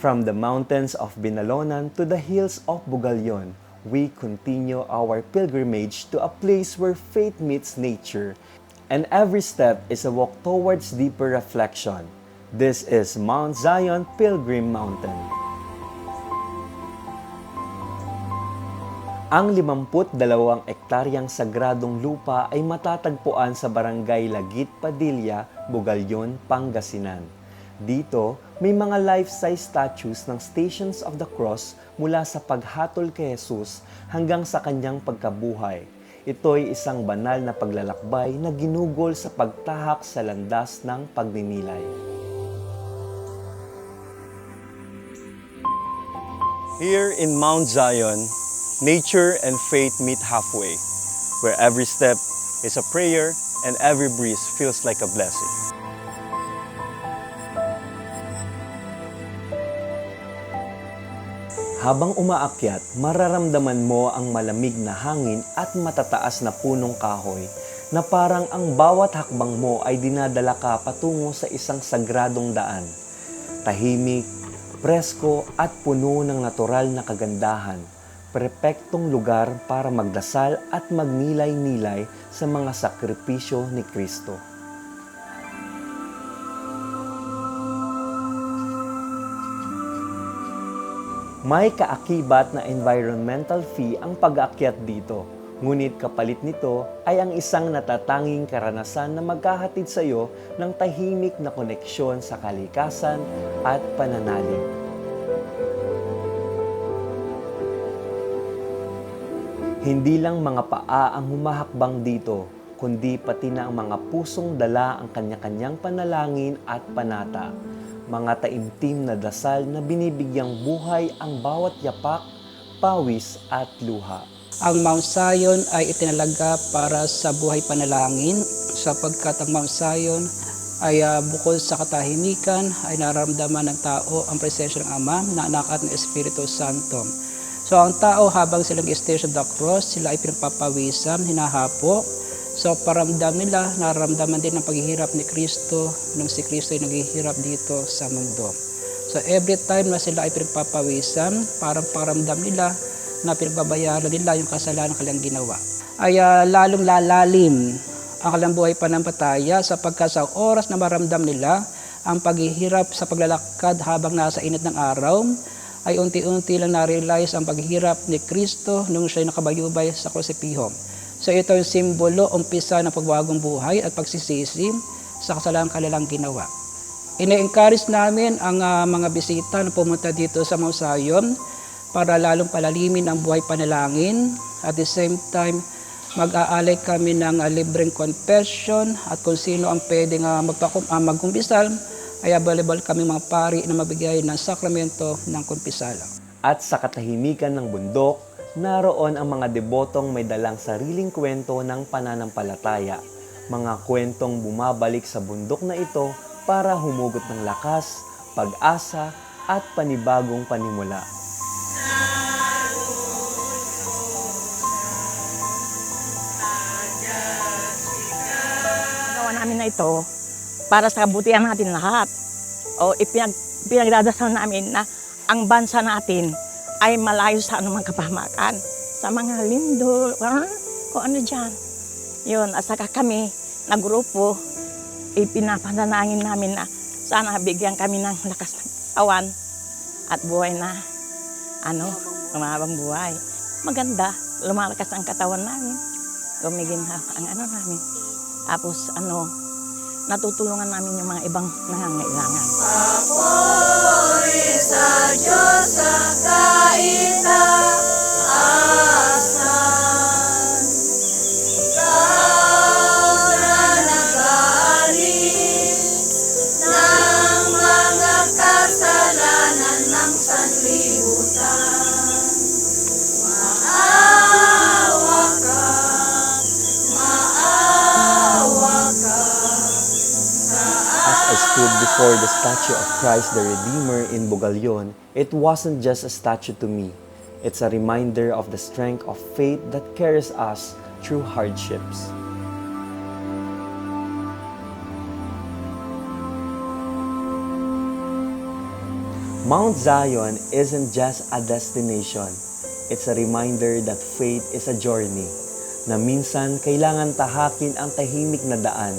From the mountains of Binalonan to the hills of Bugalyon, we continue our pilgrimage to a place where faith meets nature, and every step is a walk towards deeper reflection. This is Mount Zion Pilgrim Mountain. Ang 52 ektaryang sagradong lupa ay matatagpuan sa barangay Lagit Padilla, Bugalyon, Pangasinan. Dito, may mga life-size statues ng Stations of the Cross mula sa paghatol kay Jesus hanggang sa kanyang pagkabuhay. Ito'y isang banal na paglalakbay na ginugol sa pagtahak sa landas ng pagninilay. Here in Mount Zion, nature and faith meet halfway, where every step is a prayer and every breeze feels like a blessing. Habang umaakyat, mararamdaman mo ang malamig na hangin at matataas na punong kahoy na parang ang bawat hakbang mo ay dinadala ka patungo sa isang sagradong daan. Tahimik, presko at puno ng natural na kagandahan. Perpektong lugar para magdasal at magnilay-nilay sa mga sakripisyo ni Kristo. May kaakibat na environmental fee ang pag-aakyat dito. Ngunit kapalit nito ay ang isang natatanging karanasan na magkahatid sa iyo ng tahimik na koneksyon sa kalikasan at pananalig. Hindi lang mga paa ang humahakbang dito, kundi pati na ang mga pusong dala ang kanya-kanyang panalangin at panata. Mga taimtim na dasal na binibigyang buhay ang bawat yapak, pawis at luha. Ang Mount Zion ay itinalaga para sa buhay panalangin sapagkat ang Mount Zion ay ah, bukod sa katahimikan ay nararamdaman ng tao ang presensya ng Ama, ng Anak at ng Espiritu Santo. So ang tao habang silang station the cross, sila ay pinagpapawisan, hinahapo. So paramdam nila, nararamdaman din ang paghihirap ni Kristo nung si Kristo ay naghihirap dito sa mundo. So every time na sila ay pinagpapawisan, parang paramdam nila na pinagbabayaran nila yung kasalanan kanilang ginawa. Ay ah, lalong lalalim ang kanilang buhay panampataya sapagkat sa oras na maramdam nila ang paghihirap sa paglalakad habang nasa init ng araw, ay unti-unti lang na-realize ang paghihirap ni Kristo nung siya'y nakabayubay sa krusipiho. So ito yung simbolo, umpisa ng pagbagong buhay at pagsisisi sa kasalanan kanilang ginawa. Ine-encourage namin ang ah, mga bisita na pumunta dito sa Zion para lalong palalimin ang buhay panalangin. At the same time, mag-aalay kami ng ah, libreng confession at kung sino ang pwedeng uh, magpakum, ah, magkumpisal, ay available kami mga pari na mabigay ng sakramento ng kumpisala. At sa katahimikan ng bundok, naroon ang mga debotong may dalang sariling kwento ng pananampalataya. Mga kwentong bumabalik sa bundok na ito para humugot ng lakas, pag-asa, at panibagong panimula. Gawa namin na ito para sa kabutihan natin lahat. O ipinag, pinagdadasal namin na ang bansa natin ay malayo sa anumang kapahamakan. Sa mga lindol, ah, kung ano dyan. Yun, at saka kami na grupo, ipinapanalangin namin na sana bigyan kami ng lakas ng awan at buhay na ano, lumabang buhay. Maganda, lumalakas ang katawan namin. Gumiginhaw ang ano namin. Tapos ano, natutulungan namin yung mga ibang nangangailangan. Say it. Stood before the statue of Christ the Redeemer in Bugalyon, it wasn't just a statue to me. It's a reminder of the strength of faith that carries us through hardships. Mount Zion isn't just a destination. It's a reminder that faith is a journey na minsan kailangan tahakin ang tahimik na daan,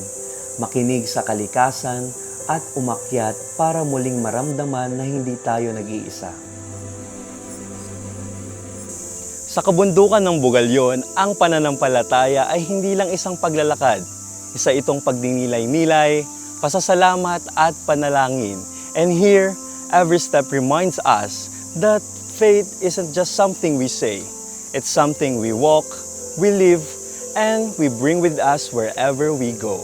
makinig sa kalikasan at umakyat para muling maramdaman na hindi tayo nag-iisa. Sa kabundukan ng Bugalyon, ang pananampalataya ay hindi lang isang paglalakad. Isa itong pagdinilay-nilay, pasasalamat at panalangin. And here, every step reminds us that faith isn't just something we say. It's something we walk, we live, and we bring with us wherever we go.